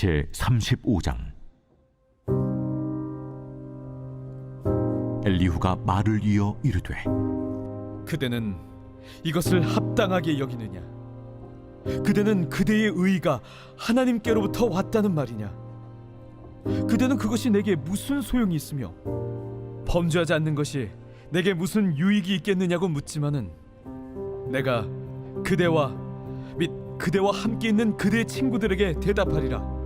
제 35장 엘리후가 말을 이어 이르되 그대는 이것을 합당하게 여기느냐? 그대는 그대의 의가 하나님께로부터 왔다는 말이냐? 그대는 그것이 내게 무슨 소용이 있으며 범죄하지 않는 것이 내게 무슨 유익이 있겠느냐고 묻지만은 내가 그대와 및 그대와 함께 있는 그대의 친구들에게 대답하리라.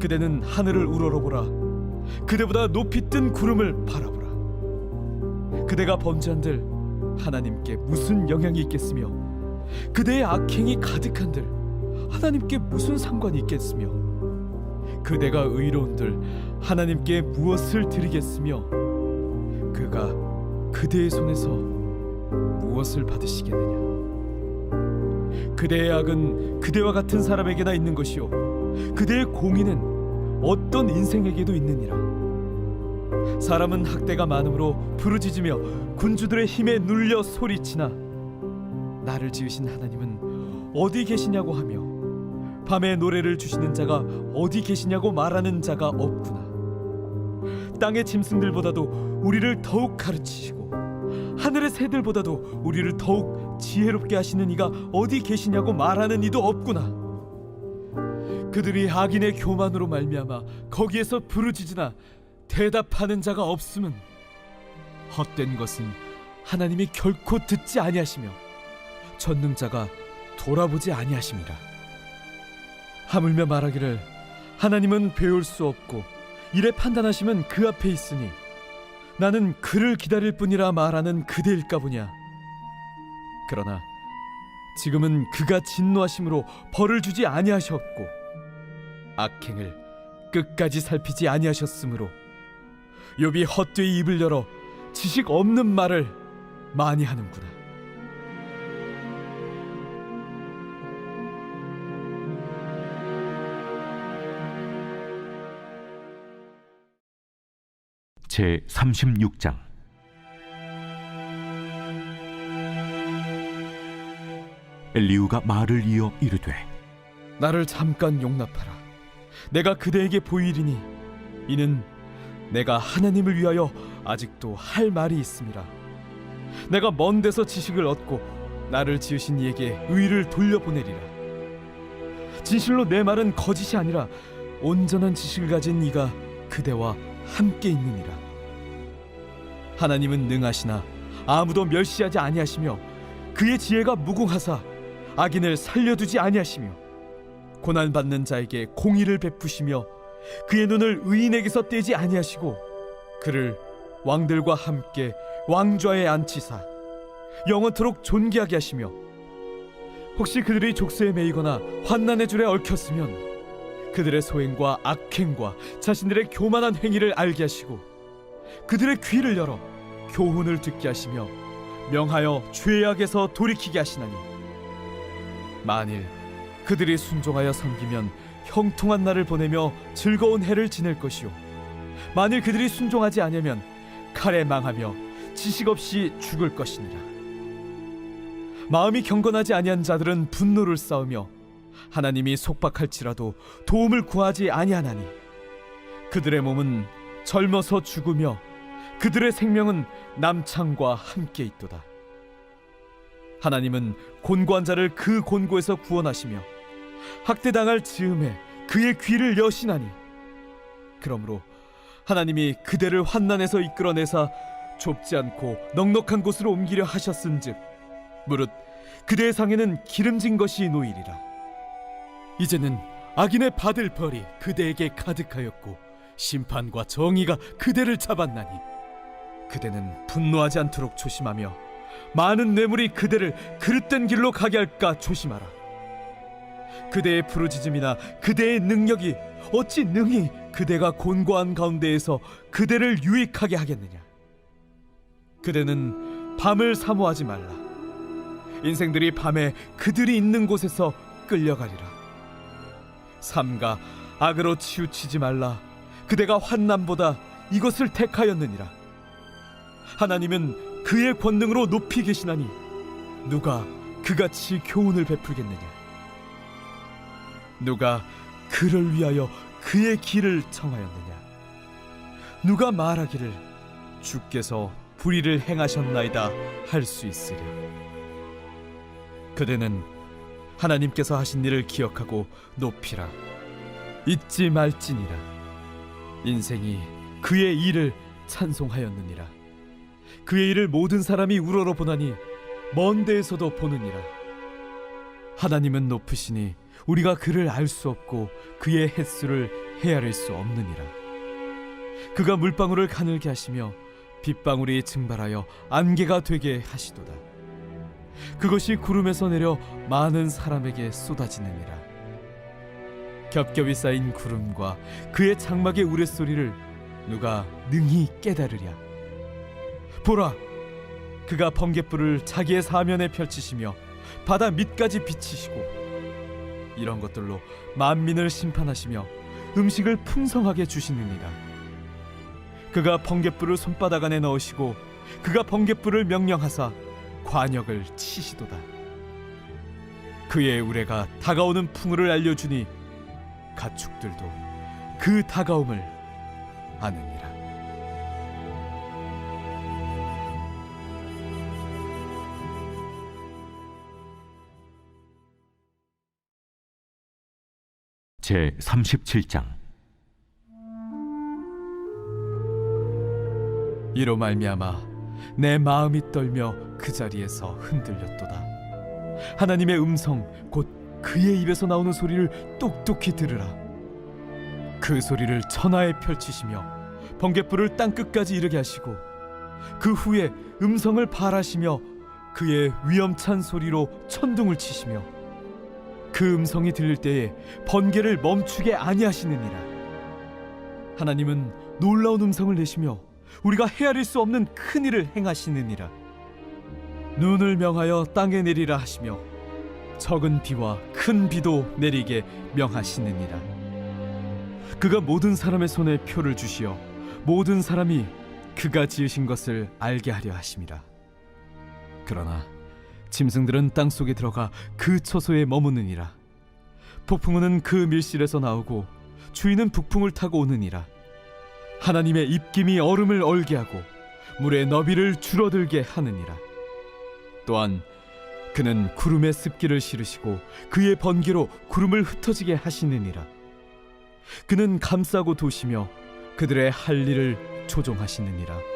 그대는 하늘을 우러러보라. 그대보다 높이 뜬 구름을 바라보라. 그대가 범죄한들 하나님께 무슨 영향이 있겠으며 그대의 악행이 가득한들 하나님께 무슨 상관이 있겠으며 그대가 의로운들 하나님께 무엇을 드리겠으며 그가 그대의 손에서 무엇을 받으시겠느냐 그대의 악은 그대와 같은 사람에게나 있는 것이요 그대의 공의는 어떤 인생에게도 있느니라. 사람은 학대가 많으므로 부르짖으며 군주들의 힘에 눌려 소리치나 나를 지으신 하나님은 어디 계시냐고 하며 밤에 노래를 주시는 자가 어디 계시냐고 말하는 자가 없구나. 땅의 짐승들보다도 우리를 더욱 가르치시고 하늘의 새들보다도 우리를 더욱 지혜롭게 하시는 이가 어디 계시냐고 말하는 이도 없구나 그들이 악인의 교만으로 말미암아 거기에서 부르짖으나 대답하는 자가 없음은 헛된 것은 하나님이 결코 듣지 아니하시며 전능자가 돌아보지 아니하심이라 하물며 말하기를 하나님은 배울 수 없고 이래 판단하시면 그 앞에 있으니 나는 그를 기다릴 뿐이라 말하는 그대일까 보냐? 그러나 지금은 그가 진노하심으로 벌을 주지 아니하셨고 악행을 끝까지 살피지 아니하셨으므로 욥이 헛되이 입을 열어 지식 없는 말을 많이 하는구나. 제 36장 엘리후가 말을 이어 이르되 나를 잠깐 용납하라. 내가 그대에게 보이리니 이는 내가 하나님을 위하여 아직도 할 말이 있음이라. 내가 먼 데서 지식을 얻고 나를 지으신 이에게 의를 돌려보내리라. 진실로 내 말은 거짓이 아니라 온전한 지식을 가진 이가 그대와 함께 있느니라. 하나님은 능하시나 아무도 멸시하지 아니하시며 그의 지혜가 무궁하사 악인을 살려두지 아니하시며 고난 받는 자에게 공의를 베푸시며 그의 눈을 의인에게서 떼지 아니하시고 그를 왕들과 함께 왕좌에 앉히사 영원토록 존귀하게 하시며 혹시 그들이 족쇄에 매이거나 환난의 줄에 얽혔으면 그들의 소행과 악행과 자신들의 교만한 행위를 알게 하시고 그들의 귀를 열어 교훈을 듣게 하시며 명하여 죄악에서 돌이키게 하시나니 만일 그들이 순종하여 섬기면 형통한 날을 보내며 즐거운 해를 지낼 것이요. 만일 그들이 순종하지 아니하면 칼에 망하며 지식 없이 죽을 것이니라. 마음이 경건하지 아니한 자들은 분노를 쌓으며 하나님이 속박할지라도 도움을 구하지 아니하나니 그들의 몸은 젊어서 죽으며 그들의 생명은 남창과 함께 있도다. 하나님은 곤고한 자를 그 곤고에서 구원하시며 학대당할 즈음에 그의 귀를 여시나니. 그러므로 하나님이 그대를 환난에서 이끌어내사 좁지 않고 넉넉한 곳으로 옮기려 하셨은즉 무릇 그대의 상에는 기름진 것이 놓이리라. 이제는 악인의 받을 벌이 그대에게 가득하였고 심판과 정의가 그대를 잡았나니. 그대는 분노하지 않도록 조심하며 많은 뇌물이 그대를 그릇된 길로 가게 할까 조심하라. 그대의 부르짖음이나 그대의 능력이 어찌 능히 그대가 곤고한 가운데에서 그대를 유익하게 하겠느냐? 그대는 밤을 사모하지 말라. 인생들이 밤에 그들이 있는 곳에서 끌려가리라. 삼가 악으로 치우치지 말라. 그대가 환난보다 이것을 택하였느니라. 하나님은 그의 권능으로 높이 계시나니 누가 그같이 교훈을 베풀겠느냐 누가 그를 위하여 그의 길을 청하였느냐? 누가 말하기를 주께서 불의를 행하셨나이다 할 수 있으랴. 그대는 하나님께서 하신 일을 기억하고 높이라. 잊지 말지니라. 인생이 그의 일을 찬송하였느니라. 그의 일을 모든 사람이 우러러 보나니 먼 데에서도 보느니라. 하나님은 높으시니 우리가 그를 알 수 없고 그의 횟수를 헤아릴 수 없느니라. 그가 물방울을 가늘게 하시며 빗방울이 증발하여 안개가 되게 하시도다. 그것이 구름에서 내려 많은 사람에게 쏟아지느니라. 겹겹이 쌓인 구름과 그의 장막의 우레소리를 누가 능히 깨달으랴? 보라 그가 번갯불을 자기의 사면에 펼치시며 바다 밑까지 비치시고 이런 것들로 만민을 심판하시며 음식을 풍성하게 주시느니라. 그가 번갯불을 손바닥 안에 넣으시고 그가 번갯불을 명령하사 관역을 치시도다. 그의 우레가 다가오는 풍우를 알려주니 가축들도 그 다가옴을 아느니라 제 37장. 이로 말미암아 내 마음이 떨며 그 자리에서 흔들렸도다. 하나님의 음성 곧 그의 입에서 나오는 소리를 똑똑히 들으라. 그 소리를 천하에 펼치시며 번갯불을 땅 끝까지 이르게 하시고 그 후에 음성을 발하시며 그의 위엄찬 소리로 천둥을 치시며 그 음성이 들릴 때에 번개를 멈추게 아니하시느니라. 하나님은 놀라운 음성을 내시며 우리가 헤아릴 수 없는 큰 일을 행하시느니라. 눈을 명하여 땅에 내리라 하시며 적은 비와 큰 비도 내리게 명하시느니라. 그가 모든 사람의 손에 표를 주시어 모든 사람이 그가 지으신 것을 알게 하려 하심이라 그러나 짐승들은 땅 속에 들어가 그 처소에 머무느니라. 폭풍우는 그 밀실에서 나오고 주인은 북풍을 타고 오느니라. 하나님의 입김이 얼음을 얼게 하고 물의 너비를 줄어들게 하느니라. 또한 그는 구름의 습기를 실으시고 그의 번개로 구름을 흩어지게 하시느니라. 그는 감싸고 도시며 그들의 할 일을 조종하시느니라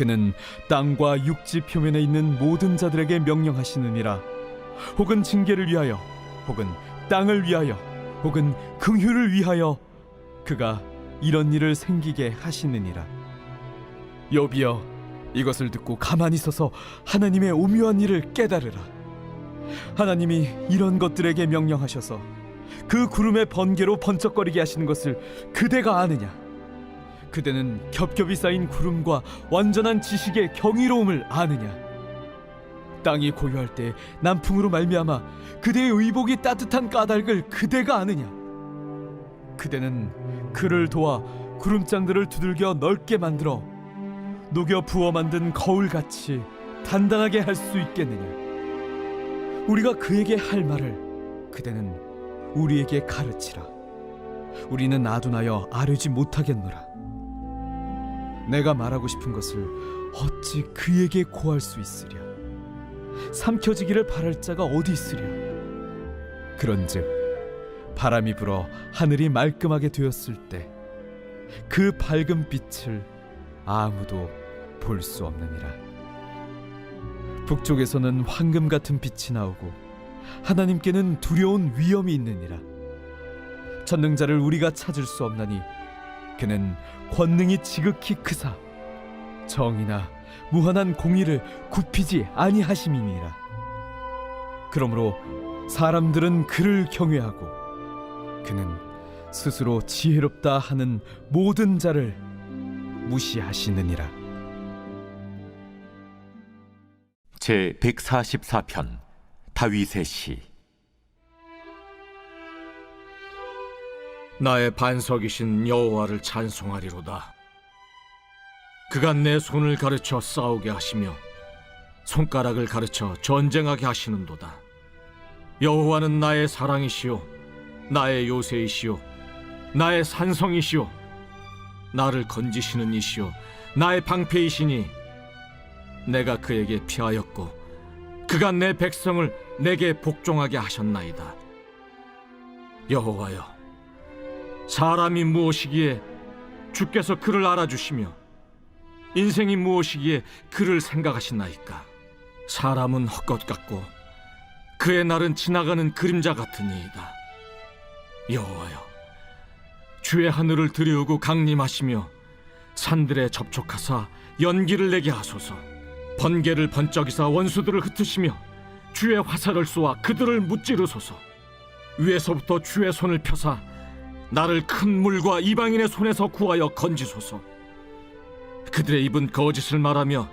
그는 땅과 육지 표면에 있는 모든 자들에게 명령하시느니라. 혹은 징계를 위하여 혹은 땅을 위하여 혹은 긍휼을 위하여 그가 이런 일을 생기게 하시느니라. 여비여 이것을 듣고 가만히 서서 하나님의 오묘한 일을 깨달으라. 하나님이 이런 것들에게 명령하셔서 그 구름의 번개로 번쩍거리게 하시는 것을 그대가 아느냐 그대는 겹겹이 쌓인 구름과 완전한 지식의 경이로움을 아느냐? 땅이 고요할 때 남풍으로 말미암아 그대의 의복이 따뜻한 까닭을 그대가 아느냐? 그대는 그를 도와 구름장들을 두들겨 넓게 만들어 녹여 부어 만든 거울같이 단단하게 할 수 있겠느냐? 우리가 그에게 할 말을 그대는 우리에게 가르치라. 우리는 아둔하여 아뢰지 못하겠노라 내가 말하고 싶은 것을 어찌 그에게 고할 수 있으랴? 삼켜지기를 바랄 자가 어디 있으랴? 그런즉 바람이 불어 하늘이 말끔하게 되었을 때 그 밝은 빛을 아무도 볼 수 없느니라. 북쪽에서는 황금 같은 빛이 나오고 하나님께는 두려운 위엄이 있느니라. 전능자를 우리가 찾을 수 없나니 그는 권능이 지극히 크사 정이나 무한한 공의를 굽히지 아니하심이니라. 그러므로 사람들은 그를 경외하고 그는 스스로 지혜롭다 하는 모든 자를 무시하시느니라. 제 144편 다윗의 시 나의 반석이신 여호와를 찬송하리로다. 그가 내 손을 가르쳐 싸우게 하시며 손가락을 가르쳐 전쟁하게 하시는도다. 여호와는 나의 사랑이시요 나의 요새이시오 나의 산성이시오 나를 건지시는 이시오 나의 방패이시니 내가 그에게 피하였고 그가 내 백성을 내게 복종하게 하셨나이다 여호와여 사람이 무엇이기에 주께서 그를 알아주시며 인생이 무엇이기에 그를 생각하시나이까? 사람은 헛것 같고 그의 날은 지나가는 그림자 같으니이다. 여호와여 주의 하늘을 들여오고 강림하시며 산들에 접촉하사 연기를 내게 하소서. 번개를 번쩍이사 원수들을 흩으시며 주의 화살을 쏘아 그들을 무찌르소서. 위에서부터 주의 손을 펴사 나를 큰 물과 이방인의 손에서 구하여 건지소서. 그들의 입은 거짓을 말하며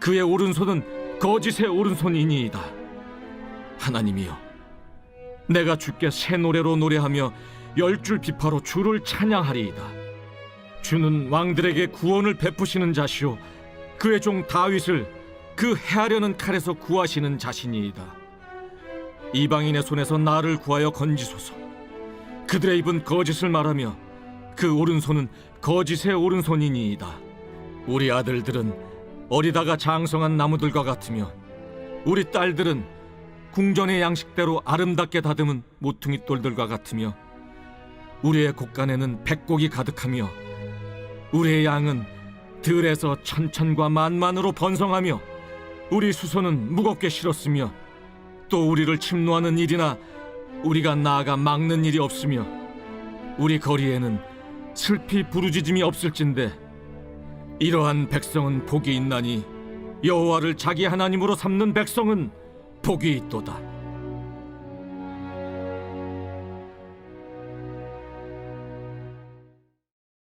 그의 오른손은 거짓의 오른손이니이다. 하나님이여 내가 주께 새 노래로 노래하며 열 줄 비파로 주를 찬양하리이다. 주는 왕들에게 구원을 베푸시는 자시오. 그의 종 다윗을 그 해하려는 칼에서 구하시는 자신이이다. 이방인의 손에서 나를 구하여 건지소서 그들의 입은 거짓을 말하며 그 오른손은 거짓의 오른손이니이다. 우리 아들들은 어리다가 장성한 나무들과 같으며 우리 딸들은 궁전의 양식대로 아름답게 다듬은 모퉁이 돌들과 같으며 우리의 곳간에는 백곡이 가득하며 우리의 양은 들에서 천천과 만만으로 번성하며 우리 수소는 무겁게 실었으며 또 우리를 침노하는 일이나 우리가 나아가 막는 일이 없으며 우리 거리에는 슬피 부르짖음이 없을진데 이러한 백성은 복이 있나니 여호와를 자기 하나님으로 삼는 백성은 복이 있도다.